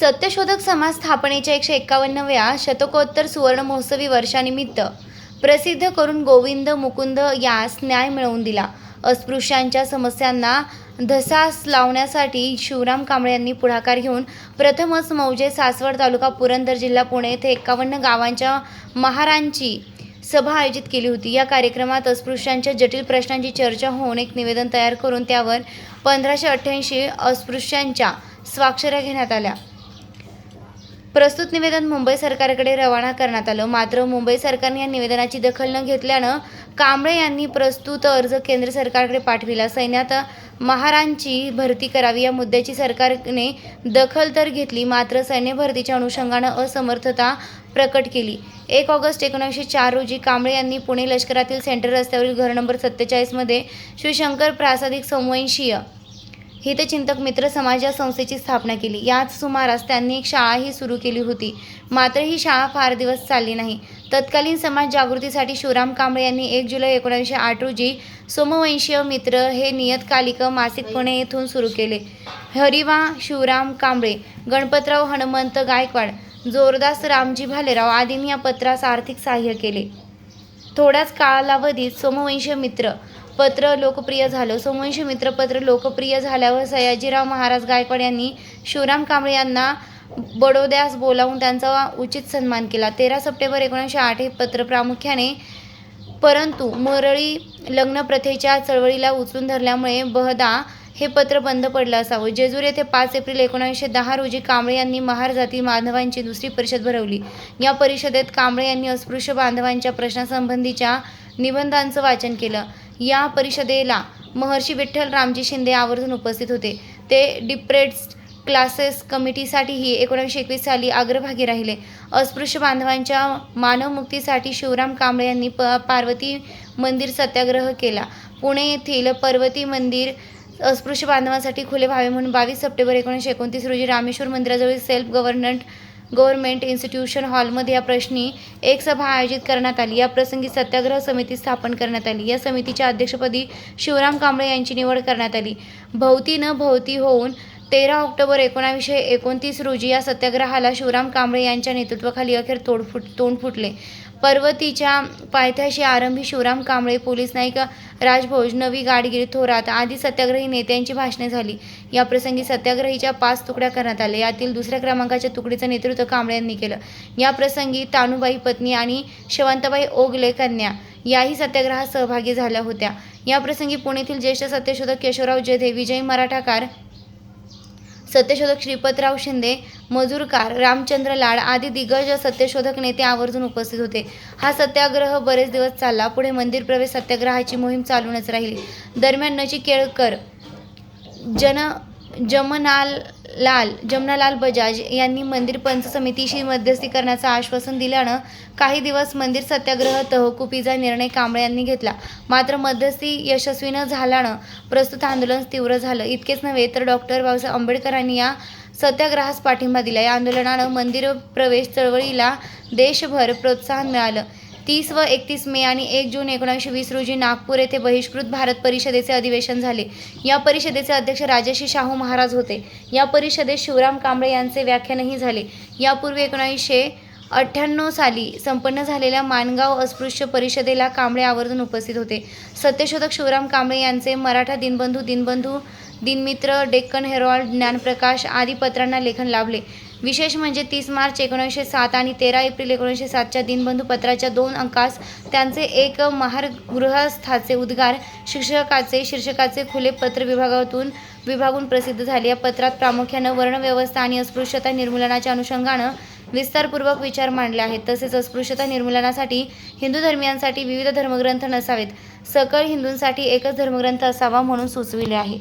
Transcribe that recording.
सत्यशोधक समाज स्थापनेच्या एकशे एक्कावन्नव्या शतकोत्तर सुवर्ण महोत्सवी वर्षानिमित्त प्रसिद्ध करून गोविंद मुकुंद यास न्याय मिळवून दिला. अस्पृश्यांच्या समस्यांना धसास लावण्यासाठी शिवराम कांबळे यांनी पुढाकार घेऊन प्रथमच मौजे सासवड तालुका पुरंदर जिल्हा पुणे येथे एक्कावन्न गावांच्या महारांची सभा आयोजित केली होती. या कार्यक्रमात अस्पृश्यांच्या जटिल प्रश्नांची चर्चा होऊन एक निवेदन तयार करून त्यावर पंधराशे अठ्ठ्याऐंशी अस्पृश्यांच्या स्वाक्षऱ्या घेण्यात आल्या. प्रस्तुत निवेदन मुंबई सरकारकडे रवाना करण्यात आलं. मात्र मुंबई सरकारने या निवेदनाची दखल न घेतल्यानं कांबळे यांनी प्रस्तुत अर्ज केंद्र सरकारकडे पाठविला. सैन्यात महारांची भरती करावी या मुद्द्याची सरकारने दखल तर घेतली मात्र सैन्य भरतीच्या अनुषंगानं असमर्थता प्रकट केली. एक ऑगस्ट एकोणीसशे चार रोजी कांबळे यांनी पुणे लष्करातील सेंटर रस्त्यावरील घर नंबर सत्तेचाळीसमध्ये श्री शंकर प्रासादिक संवंशीय हितचिंतक मित्र समाज या संस्थेची स्थापना केली. याच सुमारास त्यांनी एक शाळाही सुरू केली होती. मात्र ही शाळा फार दिवस चालली नाही. तत्कालीन समाज जागृतीसाठी शिवराम कांबळे यांनी एक जुलै एकोणीसशे आठ रोजी सोमवंशीय मित्र हे नियतकालिक मासिक पुणे येथून सुरू केले. हरिवा शिवराम कांबळे गणपतराव हनुमंत गायकवाड जोरदास रामजी भालेराव आदींनी या पत्रास आर्थिक सहाय्य केले. थोड्याच कालावधीत सोमवंशीय मित्र पत्र लोकप्रिय झालं. सोमवंशी मित्रपत्र लोकप्रिय झाल्यावर सयाजीराव महाराज गायकवाड यांनी शिवराम कांबळे यांना बडोद्यास बोलावून त्यांचा उचित सन्मान केला. तेरा सप्टेंबर एकोणीसशे आठ हे पत्र प्रामुख्याने परंतु मुरळी लग्न प्रथेच्या चळवळीला उचलून धरल्यामुळे बहदा हे पत्र बंद पडलं असावं. जेजूर येथे पाच एप्रिल एकोणीसशे दहा रोजी कांबळे यांनी महार जाती बांधवांची दुसरी परिषद भरवली. या परिषदेत कांबळे यांनी अस्पृश्य बांधवांच्या प्रश्नासंबंधीच्या निबंधांचं वाचन केलं. या परिषदेला महर्षी विठ्ठल रामजी शिंदे आवर्जून उपस्थित होते. ते डिप्रेस्ड क्लासेस कमिटीसाठीही एकोणीसशे एकवीस साली अग्रभागी राहिले. अस्पृश्य बांधवांच्या मानवमुक्तीसाठी शिवराम कांबळे यांनी प पार्वती मंदिर सत्याग्रह केला. पुणे येथील पर्वती मंदिर अस्पृश्य बांधवांसाठी खुले व्हावे म्हणून बावीस सप्टेंबर एकोणीसशे एकोणतीस रोजी रामेश्वर मंदिराजवळील सेल्फ गव्हर्नंट गव्हर्नमेंट इन्स्टिट्यूशन हॉलमध्ये या प्रश्नी एक सभा आयोजित करण्यात आली. या प्रसंगी सत्याग्रह समिती स्थापन करण्यात आली. या समितीच्या अध्यक्षपदी शिवराम कांबळे यांची निवड करण्यात आली. भोवती न भोवती होऊन तेरा ऑक्टोबर एकोणावीसशे एकोणतीस रोजी या सत्याग्रहाला शिवराम कांबळे यांच्या नेतृत्वाखाली अखेर तोडफुट तोंड फुटले. पर्वतीच्या पायथ्याशी आरंभी शिवराम कांबळे पोलीस नाईक राजभोज नवी गाडगिरी थोरात आदी सत्याग्रही नेत्यांची भाषणे झाली. या प्रसंगी सत्याग्रहीच्या पाच तुकड्या करण्यात आल्या. यातील दुसऱ्या क्रमांकाच्या तुकडीचं नेतृत्व कांबळे यांनी केलं. या प्रसंगी तानुबाई पत्नी आणि शवंतबाई ओगले कन्या याही सत्याग्रहात सहभागी झाल्या होत्या. या प्रसंगी पुण्यातील ज्येष्ठ सत्यशोधक केशवराव जेधे विजयी मराठाकार सत्यशोधक श्रीपतराव शिंदे मजूरकार रामचंद्र लाड आदी दिग्गज सत्यशोधक नेते आवर्जून उपस्थित होते. हा सत्याग्रह बरेच दिवस चालला. पुढे मंदिर प्रवेश सत्याग्रहाची मोहीम चालूनच राहिली. दरम्यान नचिकेळकर जन जमनाल लाल जमनालाल बजाज यांनी मंदिर पंच समितीशी मध्यस्थी करण्याचं आश्वासन दिल्यानं काही दिवस मंदिर सत्याग्रह तहकुपीचा निर्णय कांबळे यांनी घेतला. मात्र मध्यस्थी यशस्वी न झाल्यानं प्रस्तुत आंदोलन तीव्र झालं. इतकेच नव्हे तर डॉक्टर बाबासाहेब आंबेडकरांनी या सत्याग्रहास पाठिंबा दिला. या आंदोलनानं मंदिर प्रवेश चळवळीला देशभर प्रोत्साहन मिळालं. तीस व एकतीस मे आणि एक जून एकोणीसशे वीस रोजी नागपूर येथे बहिष्कृत भारत परिषदेचे अधिवेशन झाले. या परिषदेचे अध्यक्ष राजर्षी शाहू महाराज होते. या परिषदेत शिवराम कांबळे यांचे व्याख्यानही झाले. यापूर्वी एकोणीसशे अठ्ठ्याण्णव साली संपन्न झालेल्या माणगाव अस्पृश्य परिषदेला कांबळे आवर्जून उपस्थित होते. सत्यशोधक शिवराम कांबळे यांचे मराठा दिनबंधू दिनबंधू दिनमित्र डेक्कन हेरॉल्ड ज्ञानप्रकाश आदी पत्रांना लेखन लाभले. विशेष म्हणजे तीस मार्च एकोणीसशे सात आणि तेरा एप्रिल एकोणीसशे सातच्या दिनबंधू पत्राच्या दोन अंकास त्यांचे एक महार गृहस्थाचे उद्गार शिक्षकाचे शीर्षकाचे खुले पत्र विभागातून विभागून प्रसिद्ध झाले. या पत्रात प्रामुख्यानं वर्णव्यवस्था आणि अस्पृश्यता निर्मूलनाच्या अनुषंगानं विस्तारपूर्वक विचार मांडले आहेत. तसेच अस्पृश्यता निर्मूलनासाठी हिंदू धर्मियांसाठी विविध धर्मग्रंथ नसावेत. सकळ हिंदूंसाठी एकच धर्मग्रंथ असावा म्हणून सुचविले आहे.